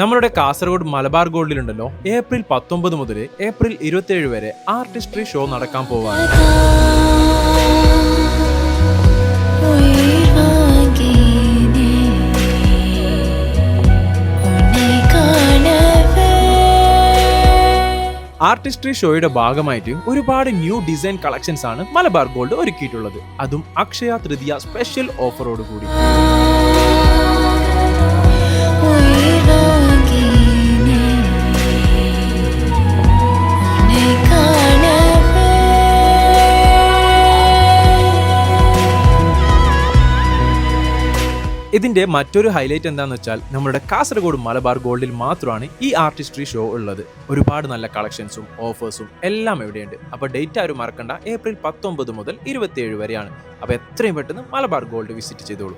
നമ്മളുടെ കാസർഗോഡ് മലബാർ ഗോൾഡിലുണ്ടല്ലോ ഏപ്രിൽ പത്തൊമ്പത് മുതൽ ഏപ്രിൽ ഇരുപത്തിയേഴ് വരെ ആർട്ടിസ്ട്രി ഷോ നടക്കാൻ പോവാണ്. ആർട്ടിസ്ട്രി ഷോയുടെ ഭാഗമായിട്ട് ഒരുപാട് ന്യൂ ഡിസൈൻ കളക്ഷൻസ് ആണ് മലബാർ ഗോൾഡ് ഒരുക്കിയിട്ടുള്ളത്. അതും അക്ഷയ തൃതീയ സ്പെഷ്യൽ ഓഫറോട് കൂടി. ഇതിന്റെ മറ്റൊരു ഹൈലൈറ്റ് എന്താണെന്ന് വെച്ചാൽ നമ്മുടെ കാസർഗോഡ് മലബാർ ഗോൾഡിൽ മാത്രമാണ് ഈ ആർട്ടിസ്ട്രി ഷോ ഉള്ളത്. ഒരുപാട് നല്ല കളക്ഷൻസും ഓഫേഴ്സും എല്ലാം ഇവിടെയുണ്ട്. അപ്പോൾ ഡേറ്റ് ആരും മറക്കണ്ട. ഏപ്രിൽ പത്തൊമ്പത് മുതൽ ഇരുപത്തിയേഴ് വരെയാണ്. അപ്പോൾ എത്രയും പെട്ടെന്ന് മലബാർ ഗോൾഡ് വിസിറ്റ് ചെയ്തോളൂ.